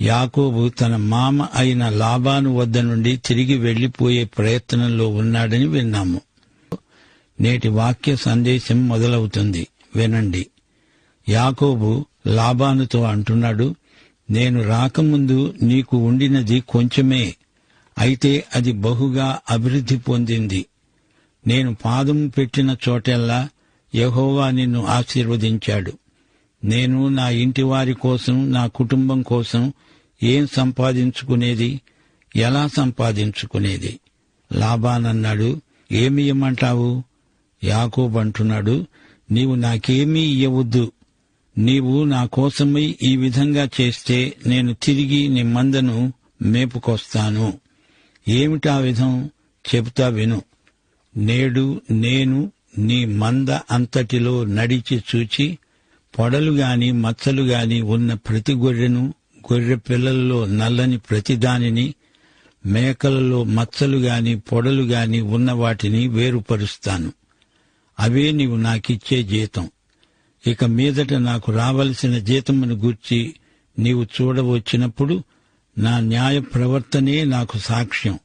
యాకోబు తన మామ అయిన లాబాను వద్ద నుండి తిరిగి వెళ్ళిపోయే ప్రయత్నంలో ఉన్నాడని విన్నాము. నేటి వాక్య సందేశం మొదలవుతుంది. వినండి. యాకోబు లాబానుతో అంటున్నాడు నేను రాకముందు నీకు ఉండినది కొంచెమే అయితే అది బహుగా అభివృద్ధి పొందింది. నేను పాదం పెట్టిన చోటెల్లా యహోవా నిన్ను ఆశీర్వదించాడు. నేను నా ఇంటి వారి కోసం నా కుటుంబం కోసం ఏం సంపాదించుకునేది? ఎలా సంపాదించుకునేది? లాభానన్నాడు. ఏమి ఇమ్మంటావు? యాకోబు అంటున్నాడు. నీవు నాకేమీ ఇయ్యవద్దు. నీవు నా కోసమై ఈ విధంగా చేస్తే నేను తిరిగి నీ మందను మేపుకొస్తాను. ఏమిటా విధం? చెబుతా విను. నేడు నేను నీ మంద అంతటిలో నడిచి చూచి పొడలు గాని మచ్చలు గాని ఉన్న ప్రతి గొర్రెను గొర్రె పిల్లల్లో నల్లని ప్రతిదానిని మేకలలో మచ్చలు గాని పొడలు గాని ఉన్న వాటిని వేరుపరుస్తాను. అవే నీవు నాకిచ్చే జీతం. ఇక మీదట నాకు రావలసిన జీతమును గూర్చి నీవు చూడవచ్చినప్పుడు నా న్యాయ ప్రవర్తనే నాకు సాక్ష్యం.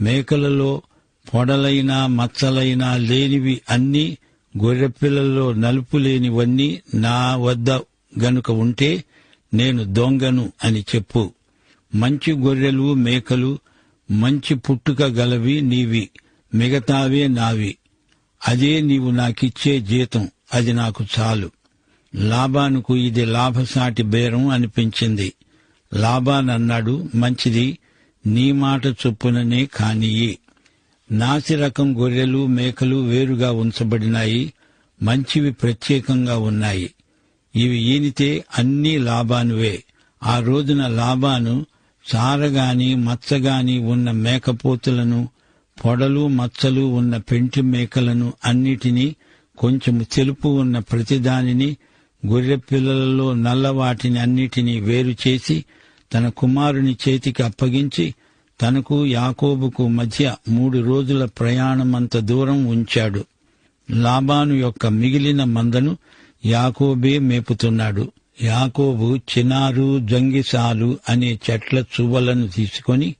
మేకలలో పొడలైనా మచ్చలైనా లేనివి అన్నీ గొర్రెపిల్లల్లో నలుపు లేనివన్నీ నా వద్ద గనుక ఉంటే నేను దొంగను అని చెప్పు. మంచి గొర్రెలు మేకలు మంచి పుట్టుక గలవి నీవి మిగతావే నావి. అదే నీవు నాకిచ్చే జీతం అది నాకు చాలు. లాభానుకు ఇది లాభసాటి బేరం అనిపించింది. లాభానన్నాడు అన్నాడు మంచిది నీ మాట చొప్పుననే కానియే. నాసి రకం గొర్రెలు మేకలు వేరుగా ఉంచబడినాయి మంచివి ప్రత్యేకంగా ఉన్నాయి. ఇవి ఈనితే అన్నీ లాభానువే. ఆ రోజున లాభాను చారగాని మచ్చగాని ఉన్న మేకపోతులను పొడలు మచ్చలు ఉన్న పెంటి మేకలను అన్నిటినీ కొంచెం తెలుపు ఉన్న ప్రతిదానిని గొర్రె పిల్లలలో నల్లవాటిని అన్నిటినీ వేరు చేసి తన కుమారుని చేతికి అప్పగించి తనకు యాకోబుకు మధ్య మూడు రోజుల ప్రయాణమంత దూరం ఉంచాడు. లాబాను యొక్క మిగిలిన మందను యాకోబే మేపుతున్నాడు. యాకోబు చినారు జంగిసాలు అనే చెట్ల చువ్వలను తీసుకొని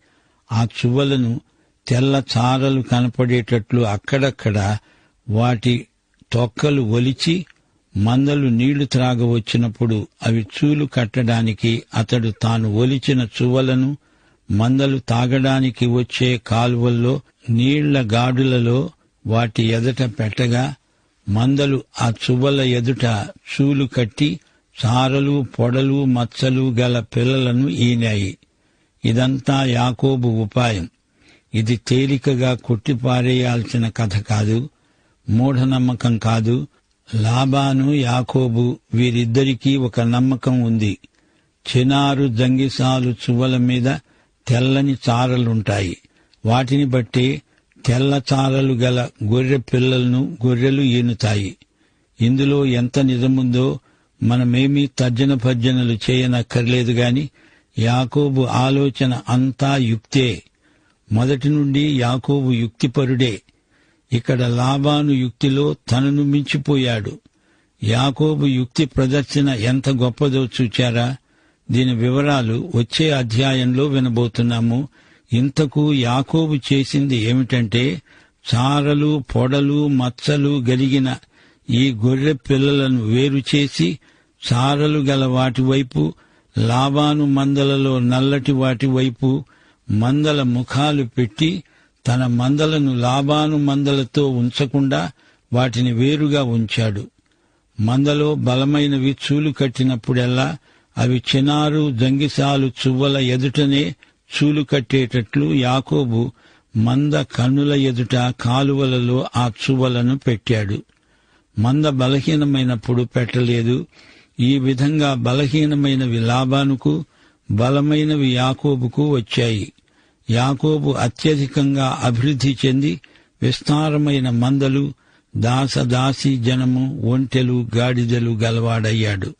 ఆ చువ్వలను తెల్ల చారలు కనపడేటట్లు అక్కడక్కడ వాటి తొక్కలు ఒలిచి మందలు నీళ్ళు త్రాగవచ్చినప్పుడు అవి చూలు కట్టడానికి అతడు తాను ఒలిచిన చువ్వలను మందలు తాగడానికి వచ్చే కాలువల్లో నీళ్ళ గాడులలో వాటి ఎదుట పెట్టగా మందలు ఆ చువ్వల ఎదుట చూలు కట్టి సారలు పొడలు మచ్చలు గల పిల్లలను ఈనాయి. ఇదంతా యాకోబు ఉపాయం. ఇది తేలికగా కొట్టిపారేయాల్సిన కథ కాదు మూఢనమ్మకం కాదు. లాబాను యాకోబు వీరిద్దరికీ ఒక నమ్మకం ఉంది. చినారు జంగిసాలు చువ్వల మీద తెల్లని చారలుంటాయి. వాటిని బట్టి తెల్ల చారలు గల గొర్రె పిల్లలను గొర్రెలు ఈనుతాయి ఇందులో ఎంత నిజముందో మనమేమీ తర్జన భర్జనలు చేయనక్కర్లేదు గాని యాకోబు ఆలోచన అంతా యుక్తే. మొదటి నుండి యాకోబు యుక్తిపరుడే. ఇక్కడ లాభాను యుక్తిలో తనను మించిపోయాడు. యాకోబు యుక్తి ప్రదర్శన ఎంత గొప్పదో చూచారా? దీని వివరాలు వచ్చే అధ్యాయంలో వినబోతున్నాము. ఇంతకు యాకోబు చేసింది ఏమిటంటే చారలు పొడలు మచ్చలు గలిగిన ఈ గొర్రె పిల్లలను వేరు చేసి చారలు గల వాటి వైపు లాబాను మందలలో నల్లటి వాటి వైపు మందల ముఖాలు పెట్టి తన మందలను లాభాను మందలతో ఉంచకుండా వాటిని వేరుగా ఉంచాడు. మందలో బలమైనవి చూలు కట్టినప్పుడెల్లా అవి చినారు జంగిసాలు చువ్వల ఎదుటనే చూలు కట్టేటట్లు యాకోబు మంద కన్నుల ఎదుట కాలువలలో ఆ చువ్వలను పెట్టాడు. మంద బలహీనమైనప్పుడు పెట్టలేదు. ఈ విధంగా బలహీనమైనవి లాభానుకు బలమైనవి యాకోబుకు వచ్చాయి. యాకోబు అత్యధికంగా అభివృద్ధి చెంది విస్తారమైన మందలు దాసదాసి జనము ఒంటెలు గాడిదలు గలవాడయ్యాడు.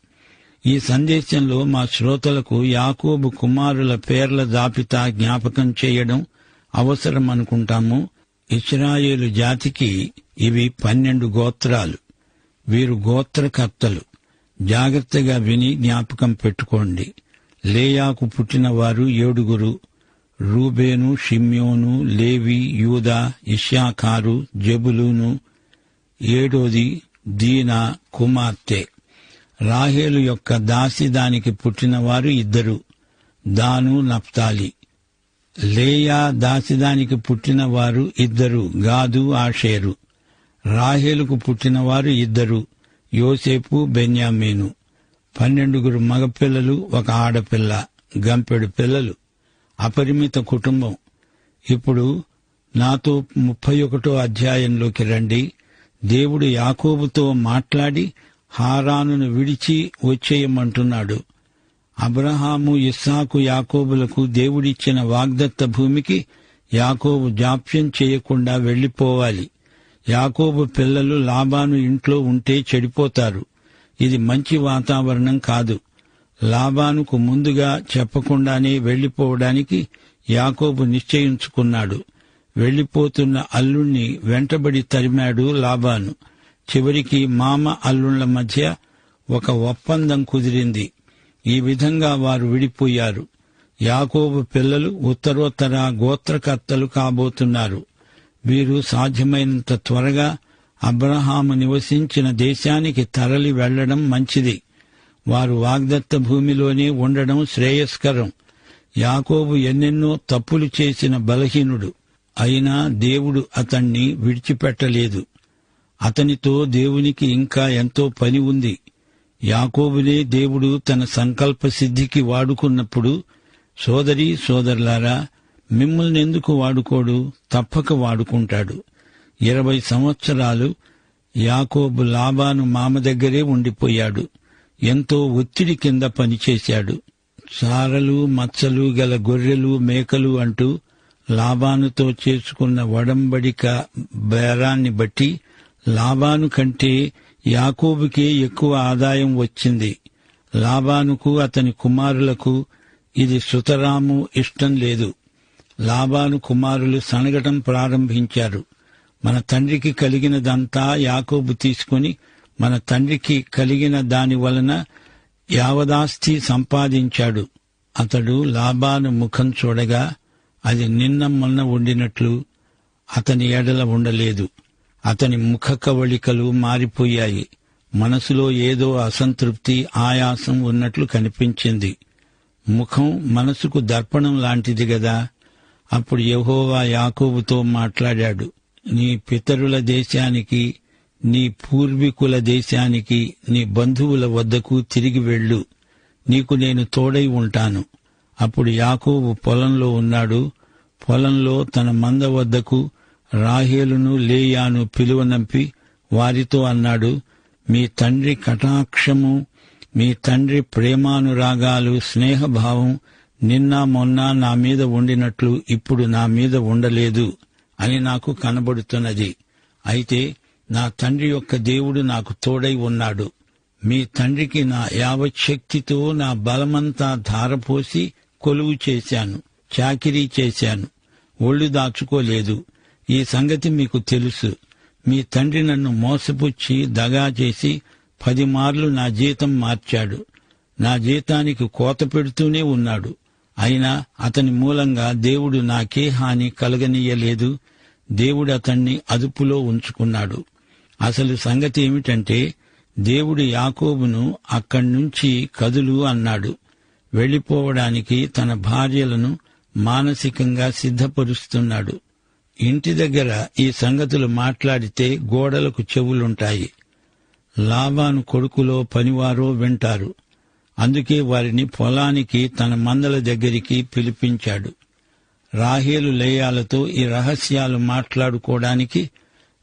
ఈ సందేశంలో మా శ్రోతలకు యాకోబు కుమారుల పేర్ల జాబితా జ్ఞాపకం చేయడం అవసరం అనుకుంటాము. ఇస్రాయేలు జాతికి ఇవి పన్నెండు గోత్రాలు. వీరు గోత్రకర్తలు. జాగ్రత్తగా విని జ్ఞాపకం పెట్టుకోండి. లేయాకు పుట్టినవారు ఏడుగురు. రూబేను షిమ్యోను లేవి యూదా ఇష్యాకారు జబులూను. ఏడోది దీనా కుమార్తె. రాహేలు యొక్క దాసి దానికి పుట్టినవారు ఇద్దరు దాను నప్తాలి లేయా దాసిదానికి పుట్టినవారు ఇద్దరు గాదు ఆషేరు. రాహేలుకు పుట్టినవారు ఇద్దరు యోసేపు బెన్యామీను. పన్నెండుగురు మగపిల్లలు ఒక ఆడపిల్ల గంపెడు పిల్లలు. అపరిమిత కుటుంబం. ఇప్పుడు నాతో ముప్పై ఒకటో అధ్యాయంలోకి రండి. దేవుడు యాకోబుతో మాట్లాడి హారానును విడిచి వచ్చేయమంటున్నాడు. అబ్రహాము ఇస్సాకు యాకోబులకు దేవుడిచ్చిన వాగ్దత్త భూమికి యాకోబు జాప్యం చేయకుండా వెళ్ళిపోవాలి యాకోబు పిల్లలు లాబాను ఇంట్లో ఉంటే చెడిపోతారు. ఇది మంచి వాతావరణం కాదు. లాబానుకు ముందుగా చెప్పకుండానే వెళ్ళిపోవడానికి యాకోబు నిశ్చయించుకున్నాడు. వెళ్ళిపోతున్న అల్లుణ్ణి వెంటబడి తరిమాడు లాబాను. చివరికి మామ అల్లుళ్ళ మధ్య ఒక ఒప్పందం కుదిరింది. ఈ విధంగా వారు విడిపోయారు. యాకోబు పిల్లలు ఉత్తరోత్తర గోత్రకర్తలు కాబోతున్నారు. వీరు సాధ్యమైనంత త్వరగా అబ్రహాము నివసించిన దేశానికి తరలి వెళ్ళడం మంచిది. వారు వాగ్దత్త భూమిలోనే ఉండడం శ్రేయస్కరం. యాకోబు ఎన్నెన్నో తప్పులు చేసిన బలహీనుడు. అయినా దేవుడు అతణ్ణి విడిచిపెట్టలేదు. అతనితో దేవునికి ఇంకా ఎంతో పని ఉంది. యాకోబునే దేవుడు తన సంకల్ప సిద్ధికి వాడుకున్నప్పుడు సోదరి సోదరులారా మిమ్మల్ని ఎందుకు వాడుకోడు? తప్పక వాడుకుంటాడు. ఇరవై సంవత్సరాలు యాకోబు లాభాను మామ దగ్గరే ఉండిపోయాడు. ఎంతో ఒత్తిడి కింద పనిచేశాడు. సారలు మచ్చలు గల గొర్రెలు మేకలు అంటూ లాభానుతో చేసుకున్న వడంబడిక బేరాన్ని బట్టి లాబాను కంటే యాకోబుకే ఎక్కువ ఆదాయం వచ్చింది. లాబానుకు అతని కుమారులకు ఇది సుతరాము ఇష్టం లేదు. లాబాను కుమారులు సనగటం ప్రారంభించారు. మన తండ్రికి కలిగినదంతా యాకోబు తీసుకుని మన తండ్రికి కలిగిన దాని వలన యావదాస్తి సంపాదించాడు. అతడు లాభాను ముఖం చూడగా అది నిన్న మొన్న ఉండినట్లు అతని ఎడల ఉండలేదు. అతని ముఖ కవళికలు మారిపోయాయి. మనసులో ఏదో అసంతృప్తి ఆయాసం ఉన్నట్లు కనిపించింది. ముఖం మనసుకు దర్పణం లాంటిది గదా. అప్పుడు యహోవా యాకోబుతో మాట్లాడాడు. నీ పితరుల దేశానికి నీ పూర్వీకుల దేశానికి నీ బంధువుల వద్దకు తిరిగి వెళ్ళు. నీకు నేను తోడై ఉంటాను. అప్పుడు యాకోబు పొలంలో ఉన్నాడు. పొలంలో తన మంద వద్దకు రాహేలును లేయాను పిలువనంపి వారితో అన్నాడు మీ తండ్రి కటాక్షము మీ తండ్రి ప్రేమానురాగాలు స్నేహభావం నిన్న మొన్న నా మీద ఉండినట్లు ఇప్పుడు నా మీద ఉండలేదు అని నాకు కనబడుతున్నది. అయితే నా తండ్రి యొక్క దేవుడు నాకు తోడై ఉన్నాడు. మీ తండ్రికి నా యావశక్తితో నా బలమంతా ధారపోసి కొలువు చేశాను చాకిరీ చేశాను. ఒళ్ళు దాచుకోలేదు. ఈ సంగతి మీకు తెలుసు. మీ తండ్రి నన్ను మోసపుచ్చి దగా చేసి పది మార్లు నా జీతం మార్చాడు. నా జీతానికి కోత పెడుతూనే ఉన్నాడు. అయినా అతని మూలంగా దేవుడు నాకే హాని కలగనీయలేదు. దేవుడు అతన్ని అదుపులో ఉంచుకున్నాడు. అసలు సంగతి ఏమిటంటే దేవుడు యాకోబును అక్కడి నుంచి కదులు అన్నాడు. వెళ్ళిపోవడానికి తన భార్యలను మానసికంగా సిద్ధపరుస్తున్నాడు. ఇంటి దగ్గర ఈ సంగతులు మాట్లాడితే గోడలకు చెవులుంటాయి. లాభాను కొడుకులో పనివారో వింటారు. అందుకే వారిని పొలానికి తన మందల దగ్గరికి పిలిపించాడు. రాహేలు లేయాలతో ఈ రహస్యాలు మాట్లాడుకోవడానికి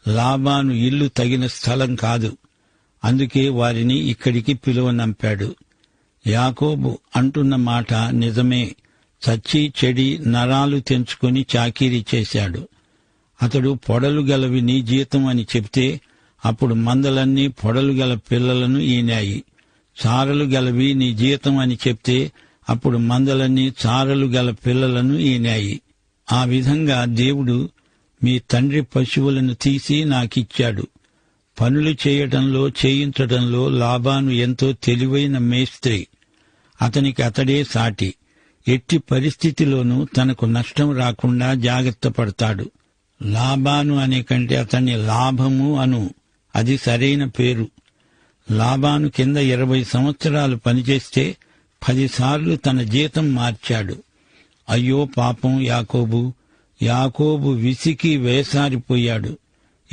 లాబాను ఇల్లు తగిన స్థలం కాదు. అందుకే వారిని ఇక్కడికి పిలువనంపాడు యాకోబు అంటున్న మాట నిజమే. చచ్చి చెడి నరాలు తెంచుకొని చాకీరీ చేశాడు. అతడు పొడలు గలవి నీ జీతం అని చెప్తే అప్పుడు మందలన్నీ పొడలు గల పిల్లలను ఈనాయి. చారలు గలవి నీ జీతం అని చెప్తే అప్పుడు మందలన్నీ చారలు గల పిల్లలను ఈనాయి. ఆ విధంగా దేవుడు మీ తండ్రి పశువులను తీసి నాకిచ్చాడు. పనులు చేయటంలో చేయించటంలో లాభాను ఎంతో తెలివైన మేస్త్రి. అతనికి అతడే సాటి. ఎట్టి పరిస్థితిలోనూ తనకు నష్టం రాకుండా జాగ్రత్త పడతాడు. లాభాను అనే కంటే అతన్ని లాభము అను. అది సరైన పేరు. లాభాను కింద ఇరవై సంవత్సరాలు పనిచేస్తే పదిసార్లు తన జీతం మార్చాడు. అయ్యో పాపం యాకోబు. యాకోబు విసికి వేసారిపోయాడు.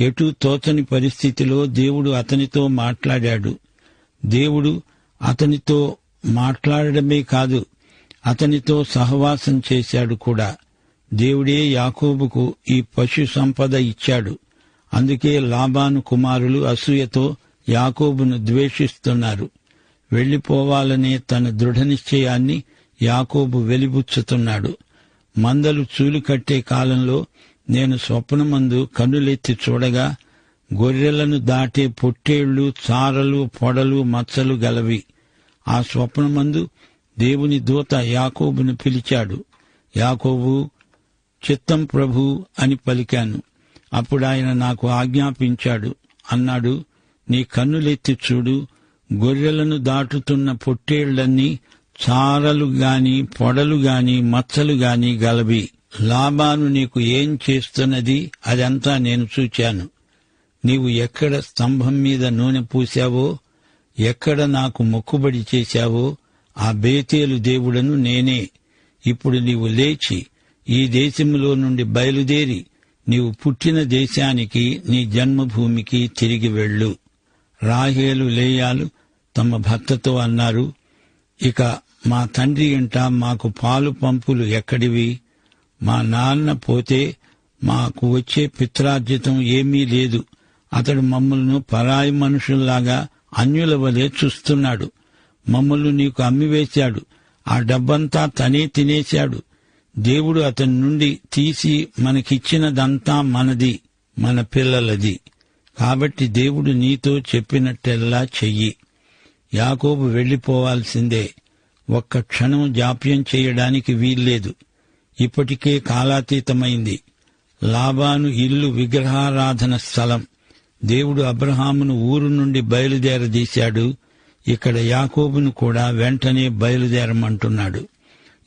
ఎటు తోచని పరిస్థితిలో దేవుడు అతనితో మాట్లాడాడు. దేవుడు అతనితో మాట్లాడడమే కాదు అతనితో సహవాసం చేశాడు కూడా. దేవుడే యాకోబుకు ఈ పశు సంపద ఇచ్చాడు. అందుకే లాబాను కుమారులు అసూయతో యాకోబును ద్వేషిస్తున్నారు. వెళ్ళిపోవాలనే తన దృఢ నిశ్చయాన్ని యాకోబు వెలిబుచ్చుతున్నాడు. మందలు చూలు కట్టే కాలంలో నేను స్వప్నమందు కన్నులెత్తి చూడగా గొర్రెలను దాటే పొట్టేళ్ళు చారలు పొడలు మచ్చలు గలవి. ఆ స్వప్నమందు దేవుని దూత యాకోబును పిలిచాడు. యాకోబు చిత్తం ప్రభు అని పలికాను. అప్పుడు ఆయన నాకు ఆజ్ఞాపించాడు. అన్నాడు నీ కన్నులెత్తి చూడు గొర్రెలను దాటుతున్న పొట్టేళ్ళన్నీ చారలు గాని పొడలు గాని మచ్చలు గాని గలవి. లాభాను నీకు ఏం చేస్తున్నది? అదంతా నేను చూచాను. నీవు ఎక్కడ స్తంభం మీద నూనె పూశావో ఎక్కడ నాకు మొక్కుబడి చేశావో ఆ బేతేలు దేవుడను నేనే. ఇప్పుడు నీవు లేచి ఈ దేశములో నుండి బయలుదేరి నీవు పుట్టిన దేశానికి నీ జన్మభూమికి తిరిగి వెళ్ళు. రాహేలు లేయాలు తమ భర్తతో అన్నారు ఇక మా తండ్రి ఇంట మాకు పాలు పంపులు ఎక్కడివి? మా నాన్న పోతే మాకు వచ్చే పిత్రార్జితం ఏమీ లేదు. అతడు మమ్మల్ని పరాయి మనుషుల్లాగా అన్యుల వలె చూస్తున్నాడు. మమ్మల్ని నీకు అమ్మివేశాడు. ఆ డబ్బంతా తనే తినేశాడు. దేవుడు అతని నుండి తీసి మనకిచ్చినదంతా మనది మన పిల్లలది. కాబట్టి దేవుడు నీతో చెప్పినట్టెల్లా చెయ్యి. యాకోబు వెళ్ళిపోవాల్సిందే ఒక్క క్షణం జాప్యం చేయడానికి వీల్లేదు. ఇప్పటికే కాలాతీతమైంది. లాబాను ఇల్లు విగ్రహారాధన స్థలం. దేవుడు అబ్రహామును ఊరు నుండి బయలుదేరదీశాడు. ఇక్కడ యాకోబును కూడా వెంటనే బయలుదేరమంటున్నాడు.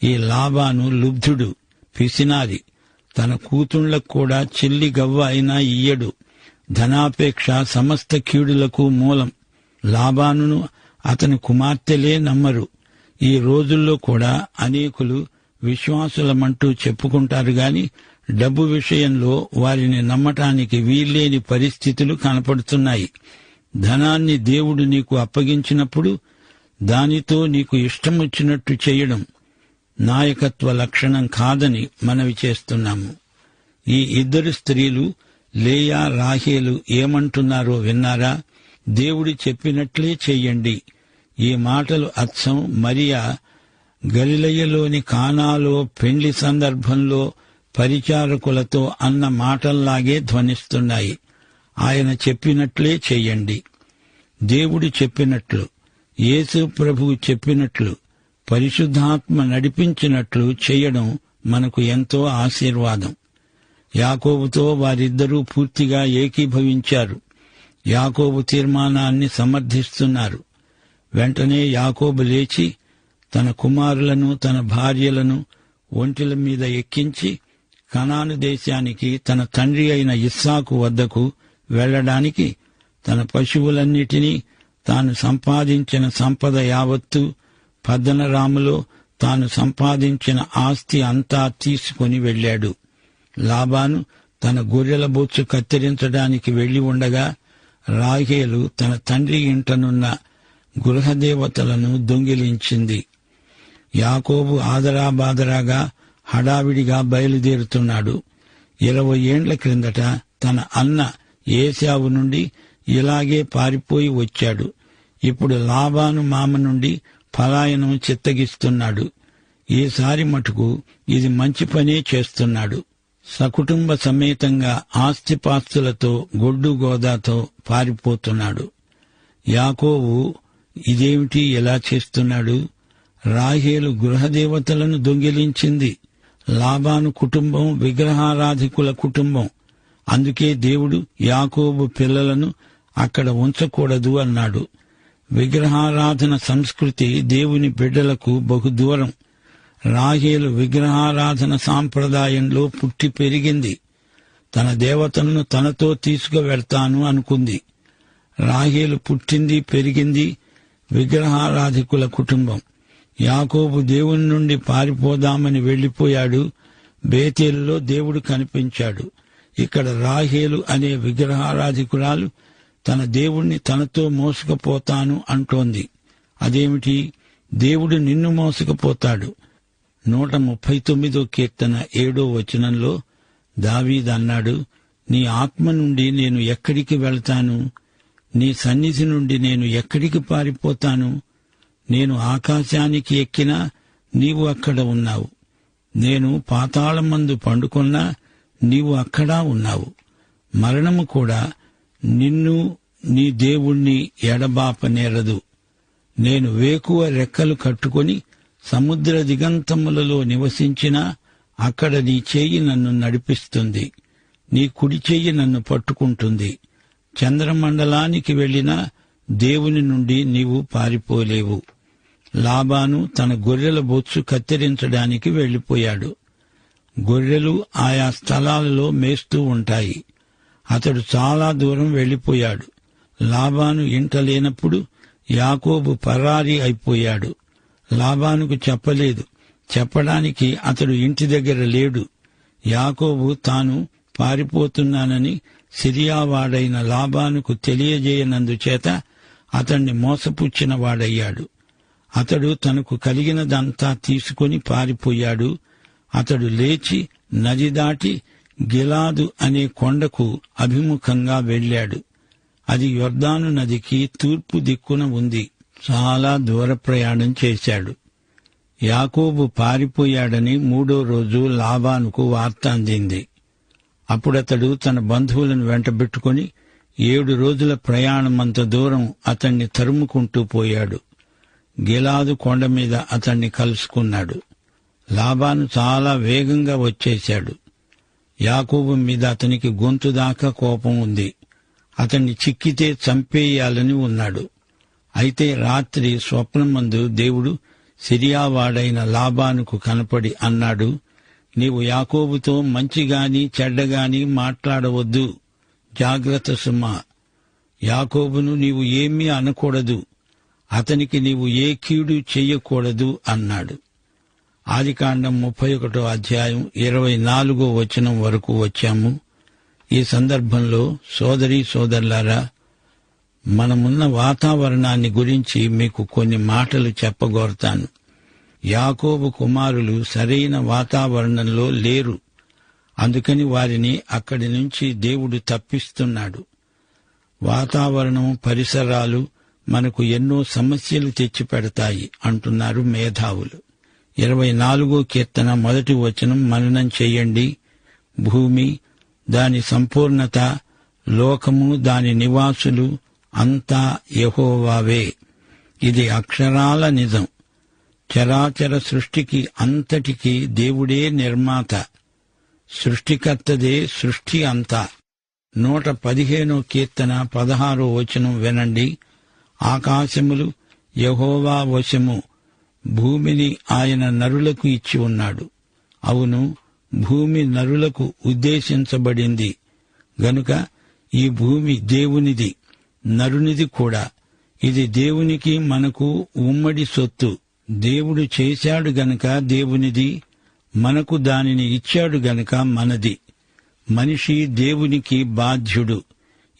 ఈ లాబాను లుబ్ధుడు పిసినాది. తన కూతుళ్ళకు కూడా చెల్లి గవ్వ అయినా ఇయ్యడు. ధనాపేక్ష సమస్త కీడులకు మూలం. లాబానును అతని కుమార్తెలే నమ్మరు. ఈ రోజుల్లో కూడా అనేకులు విశ్వాసులమంటూ చెప్పుకుంటారు గాని డబ్బు విషయంలో వారిని నమ్మటానికి వీల్లేని పరిస్థితులు కనపడుతున్నాయి. ధనాన్ని దేవుడు నీకు అప్పగించినప్పుడు దానితో నీకు ఇష్టం వచ్చినట్టు చేయడం. నాయకత్వ లక్షణం కాదని మనవి చేస్తున్నాము. ఈ ఇద్దరు స్త్రీలు లేయా రాహేలు ఏమంటున్నారో విన్నారా? దేవుడి చెప్పినట్లే చెయ్యండి ఈ మాటలు అచ్చం మరియా గలిలయ్యలోని కానాలో పెండ్లి సందర్భంలో పరిచారకులతో అన్న మాటల్లాగే ధ్వనిస్తున్నాయి. ఆయన చెప్పినట్లే చెయ్యండి దేవుడు చెప్పినట్లు యేసు ప్రభువు చెప్పినట్లు పరిశుద్ధాత్మ నడిపించినట్లు చేయడం మనకు ఎంతో ఆశీర్వాదం. యాకోబుతో వారిద్దరూ పూర్తిగా ఏకీభవించారు. యాకోబు తీర్మానాన్ని సమర్థిస్తున్నారు. వెంటనే యాకోబు లేచి తన కుమారులను తన భార్యలను ఒంటిల మీద ఎక్కించి కనాను దేశానికి తన తండ్రి అయిన ఇస్సాకు వద్దకు వెళ్ళడానికి తన పశువులన్నిటినీ తాను సంపాదించిన సంపద యావత్తు పద్దనరాములో తాను సంపాదించిన ఆస్తి అంతా తీసుకుని వెళ్ళాడు. లాబాను తన గొర్రెల బొచ్చు కత్తిరించడానికి వెళ్ళి ఉండగా రాహేలు తన తండ్రి ఇంటనున్న గృహదేవతలను దొంగిలించింది. యాకోబు ఆదరాబాదరాగా హడావిడిగా బయలుదేరుతున్నాడు. ఇరవై ఏండ్ల క్రిందట తన అన్న ఏశావు నుండి ఇలాగే పారిపోయి వచ్చాడు. ఇప్పుడు లాబాను మామ నుండి పలాయనం చిత్తగిస్తున్నాడు. ఈసారి మటుకు ఇది మంచి పనే చేస్తున్నాడు. సకుటుంబ సమేతంగా ఆస్తిపాస్తులతో గొడ్డు గోదాతో పారిపోతున్నాడు. యాకోబు ఇదేమిటి ఎలా చేస్తున్నాడు? రాహేలు గృహదేవతలను దొంగిలించింది. లాబాను కుటుంబం విగ్రహారాధికుల కుటుంబం. అందుకే దేవుడు యాకోబు పిల్లలను అక్కడ ఉంచకూడదు అన్నాడు. విగ్రహారాధన సంస్కృతి దేవుని బిడ్డలకు బహుదూరం. రాహేలు విగ్రహారాధన సాంప్రదాయంలో పుట్టి పెరిగింది. తన దేవతలను తనతో తీసుకువెళ్తాను అనుకుంది. రాహేలు పుట్టింది పెరిగింది విగ్రహారాధికుల కుటుంబం. యాకోబు దేవుని నుండి పారిపోదామని వెళ్ళిపోయాడు బేతేలులో దేవుడు కనిపించాడు. ఇక్కడ రాహేలు అనే విగ్రహారాధికురాలు తన దేవుణ్ణి తనతో మోసుకుపోతాను అంటోంది. అదేమిటి? దేవుడు నిన్ను మోసుకుపోతాడు. నూట ముప్పై తొమ్మిదో కీర్తన ఏడో వచనంలో దావీదన్నాడు నీ ఆత్మ నుండి నేను ఎక్కడికి వెళతాను? నీ సన్నిధి నుండి నేను ఎక్కడికి పారిపోతాను? నేను ఆకాశానికి ఎక్కినా నీవు అక్కడ ఉన్నావు. నేను పాతాళమందు పండుకున్నా నీవు అక్కడా ఉన్నావు. మరణము కూడా నిన్ను నీ దేవుణ్ణి ఎడబాపనేరదు. నేను వేకువ రెక్కలు కట్టుకొని సముద్ర దిగంతములలో నివసించినా అక్కడ నీ చేయి నన్ను నడిపిస్తుంది. నీ కుడి చెయ్యి నన్ను పట్టుకుంటుంది. చంద్రమండలానికి వెళ్ళినా దేవుని నుండి నీవు పారిపోలేవు. లాబాను తన గొర్రెల బొచ్చు కత్తిరించడానికి వెళ్ళిపోయాడు గొర్రెలు ఆయా స్థలాలలో మేస్తూ ఉంటాయి. అతడు చాలా దూరం వెళ్ళిపోయాడు లాబాను ఇంట లేనప్పుడు యాకోబు పరారీ అయిపోయాడు. లాబానుకు చెప్పలేదు. చెప్పడానికి అతడు ఇంటి దగ్గర లేడు. యాకోబు తాను పారిపోతున్నానని సిరియావాడైన లాబానుకు తెలియజేయనందుచేత అతణ్ణి మోసపుచ్చిన వాడయ్యాడు అతడు తనకు కలిగినదంతా తీసుకుని పారిపోయాడు. అతడు లేచి నది దాటి గిలాదు అనే కొండకు అభిముఖంగా వెళ్ళాడు. అది యొర్దాను నదికి తూర్పు దిక్కున ఉంది. చాలా దూర ప్రయాణం చేశాడు. యాకోబు పారిపోయాడని మూడో రోజు లాబానుకు వార్త అందింది. అప్పుడతడు తన బంధువులను వెంటబెట్టుకుని ఏడు రోజుల ప్రయాణమంత దూరం అతణ్ణి తరుముకుంటూ పోయాడు. గిలాదు కొండ మీద అతణ్ణి కలుసుకున్నాడు. లాబాను చాలా వేగంగా వచ్చేశాడు. యాకోబు మీద అతనికి గొంతు దాకా కోపం ఉంది. అతన్ని చిక్కితే చంపేయాలని ఉన్నాడు. అయితే రాత్రి స్వప్నమందు దేవుడు సిరియావాడైన లాభానుకు కనపడి అన్నాడు నీవు యాకోబుతో మంచిగాని చెడ్డగాని మాట్లాడవద్దు. జాగ్రత్త సుమా. యాకోబును నీవు ఏమీ అనకూడదు. అతనికి నీవు ఏ కీడు చెయ్యకూడదు అన్నాడు. ఆదికాండం ముప్పై ఒకటో అధ్యాయం ఇరవై నాలుగో వచనం వరకు వచ్చాము. ఈ సందర్భంలో సోదరి సోదరులారా మనమున్న వాతావరణాన్ని గురించి మీకు కొన్ని మాటలు చెప్పగోరతాను. యాకోబు కుమారులు సరైన వాతావరణంలో లేరు. అందుకని వారిని అక్కడి నుంచి దేవుడు తప్పిస్తున్నాడు. వాతావరణం పరిసరాలు మనకు ఎన్నో సమస్యలు తెచ్చిపెడతాయి అంటున్నారు మేధావులు. ఇరవై నాలుగో కీర్తన మొదటి వచనం మననం చెయ్యండి భూమి దాని సంపూర్ణత లోకము దాని నివాసులు అంతా యహోవావే. ఇది అక్షరాల నిజం. చరాచర సృష్టికి అంతటికి దేవుడే నిర్మాత. సృష్టికర్తదే సృష్టి అంతా. నూట పదిహేనో కీర్తన పదహారో వచనం వినండి. ఆకాశములు యహోవా వశము. భూమిని ఆయన నరులకు ఇచ్చి ఉన్నాడు. అవును భూమి నరులకు ఉద్దేశించబడింది. గనుక ఈ భూమి దేవునిది నరునిది కూడా. ఇది దేవునికి మనకు ఉమ్మడి సొత్తు. దేవుడు చేశాడు గనక దేవునిది మనకు దానిని ఇచ్చాడు గనక మనది. మనిషి దేవునికి బాధ్యుడు.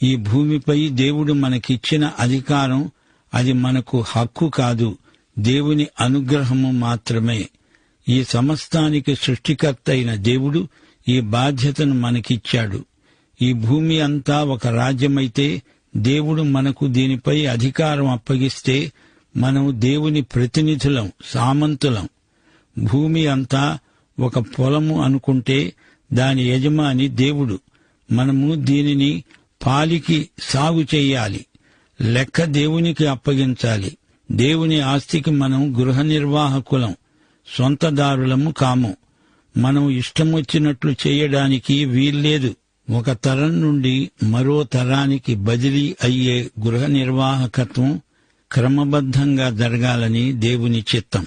ఈ భూమిపై దేవుడు మనకిచ్చిన అధికారం అది మనకు హక్కు కాదు. దేవుని అనుగ్రహము మాత్రమే. ఈ సమస్తానికి సృష్టికర్త అయిన దేవుడు ఈ బాధ్యతను మనకిచ్చాడు. ఈ భూమి అంతా ఒక రాజ్యమైతే దేవుడు మనకు దీనిపై అధికారం అప్పగిస్తే మనం దేవుని ప్రతినిధులం సామంతులం. భూమి అంతా ఒక పొలము అనుకుంటే దాని యజమాని దేవుడు. మనము దీనిని పాలికి సాగు చేయాలి. లెక్క దేవునికి అప్పగించాలి. దేవుని ఆస్తికి మనం గృహ నిర్వాహకులం సొంతదారులము కాము. మనం ఇష్టమొచ్చినట్లు చేయడానికి వీల్లేదు. ఒక తరం నుండి మరో తరానికి బదిలీ అయ్యే గృహ నిర్వాహకత్వం క్రమబద్ధంగా జరగాలని దేవుని చిత్తం.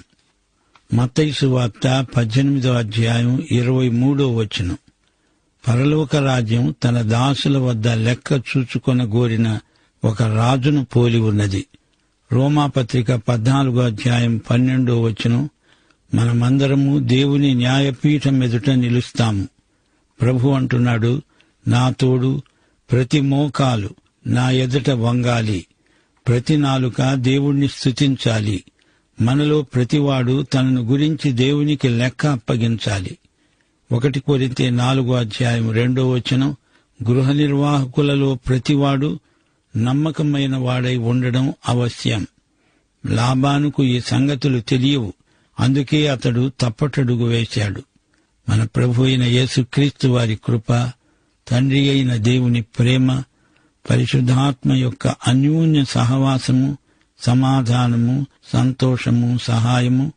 మతైసు వార్త పద్దెనిమిదో అధ్యాయం ఇరవై మూడో వచనం. పరలోక రాజ్యం తన దాసుల వద్ద లెక్క చూచుకొన గోరిన ఒక రాజును పోలి ఉన్నది. రోమాపత్రిక పద్నాలుగో అధ్యాయం పన్నెండో వచనం. మనమందరము దేవుని న్యాయపీఠం ఎదుట నిలుస్తాము. ప్రభు అంటున్నాడు నా తోడు ప్రతి మోకాలు నా ఎదుట వంగాలి. ప్రతి నాలుక దేవుణ్ణి స్తుతించాలి. మనలో ప్రతివాడు తనను గురించి దేవునికి లెక్క అప్పగించాలి. ఒకటి కొరితే నాలుగో అధ్యాయం రెండో వచనం. గృహ నిర్వాహకులలో ప్రతివాడు నమ్మకమైన వాడై ఉండడం అవశ్యం. లాభానుకు ఈ సంగతులు తెలియవు. అందుకే అతడు తప్పటడుగు వేశాడు. మన ప్రభు అయిన యేసుక్రీస్తు వారి కృప తండ్రి అయిన దేవుని ప్రేమ పరిశుద్ధాత్మ యొక్క అన్యూన్య సహవాసము సమాధానము సంతోషము సహాయము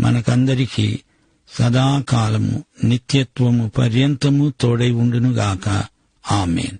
మనకందరికీ సదాకాలము నిత్యత్వము పర్యంతము తోడై ఉండునుగాక. ఆమెన్.